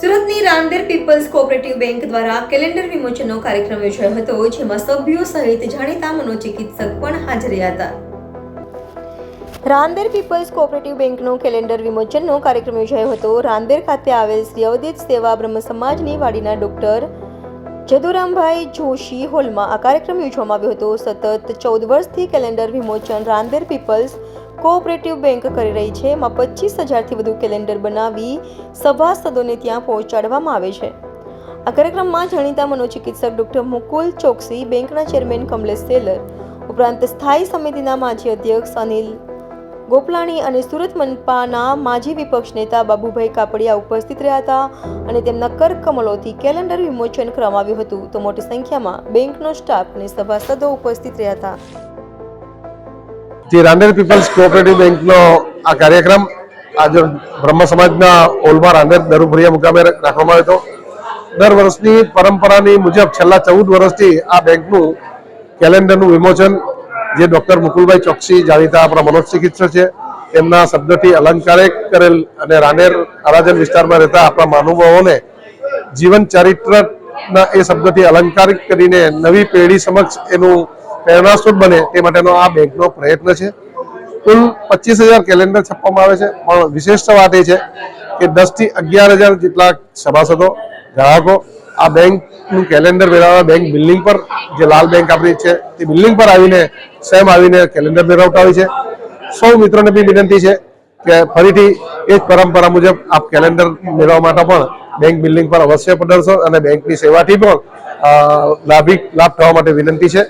સુરતની Rander people's cooperative bank દ્વારા calendar વિમોચનનો કાર્યક્રમ યોજાયો હતો, જેમાં સભ્યો સહિત જાણીતા મનોચિકિત્સક પણ હાજર હતા. રાંદેર પીપલ્સ કોઓપરેટિવ બેંકનો કેલેન્ડર વિમોચનનો કાર્યક્રમ યોજાયો હતો. રાંદેર ખાતે આવેલ શ્રી અવધેત સેવા બ્રહ્મ સમાજની વાડીના ડોક્ટર જદુરામભાઈ જોશી હોલમાં આ કાર્યક્રમ યોજવામાં આવ્યો હતો. સતત ચૌદ વર્ષથી કેલેન્ડર વિમોચન રાંદેર પીપલ્સ કોઓપરેટિવ બેંક કરી રહી છે. એમાં પચીસ હજારથી વધુ કેલેન્ડર બનાવી સભાસદોને ત્યાં પહોંચાડવામાં આવે છે. આ કાર્યક્રમમાં જાણીતા મનોચિકિત્સક ડૉક્ટર મુકુલ ચોકસી, બેંકના ચેરમેન કમલેશ સેલર, ઉપરાંત સ્થાયી સમિતિના માજી અધ્યક્ષ અનિલ ગોપલાણી અને સુરત મનપાના માજી વિપક્ષ નેતા બાબુભાઈ કાપડિયા ઉપસ્થિત રહ્યા હતા અને તેમના કરકમલોથી કેલેન્ડર વિમોચન કરવામાં આવ્યું હતું. તો મોટી સંખ્યામાં બેંકનો સ્ટાફ અને સભાસદો ઉપસ્થિત રહ્યા હતા. જે રાંદેર પીપલ્સ કોઓપરેટિવ બેંકનો આ કાર્યક્રમ આજે બ્રહ્મ સમાજના ઓલમાં રાંદેર દરુભરિયા મુકામે રાખવામાં આવ્યો હતો. દર વર્ષની પરંપરાની મુજબ છેલ્લા ચૌદ વર્ષથી આ બેંકનું કેલેન્ડરનું વિમોચન જે ડોક્ટર મુકુલભાઈ ચોકસી, જાણીતા આપણા મનોચિકિત્સક છે, એમના શબ્દથી અલંકારિક કરેલ અને રાંદેર અરાજન વિસ્તારમાં રહેતા આપણા મહાનુભાવોને જીવન ચારિત્રના એ શબ્દથી અલંકારિક કરીને નવી પેઢી સમક્ષ એનું પ્રેરણાસ્ત્રોત બને તે માટેનો આ બેંકનો પ્રયત્ન છે. કુલ પચીસ હજાર કેલેન્ડર છપવામાં આવે છે. પણ વિશેષ વાત એ છે કે દસથી અગિયાર હજાર જેટલા સભાસદો, ગ્રાહકો આ બેંકનું કેલેન્ડર મેળવવા બેંક બિલ્ડિંગ પર, જે લાલ બેંક આપણી છે, તે બિલ્ડિંગ પર આવીને સેમ આવીને કેલેન્ડર મેળવતા હોય છે. સૌ મિત્રોને બી વિનંતી છે કે ફરીથી એ જ પરંપરા મુજબ આપ કેલેન્ડર મેળવવા માટે પણ બેંક બિલ્ડિંગ પર અવશ્ય પધારશો અને બેંકની સેવાથી પણ લાભિક લાભ થવા માટે વિનંતી છે.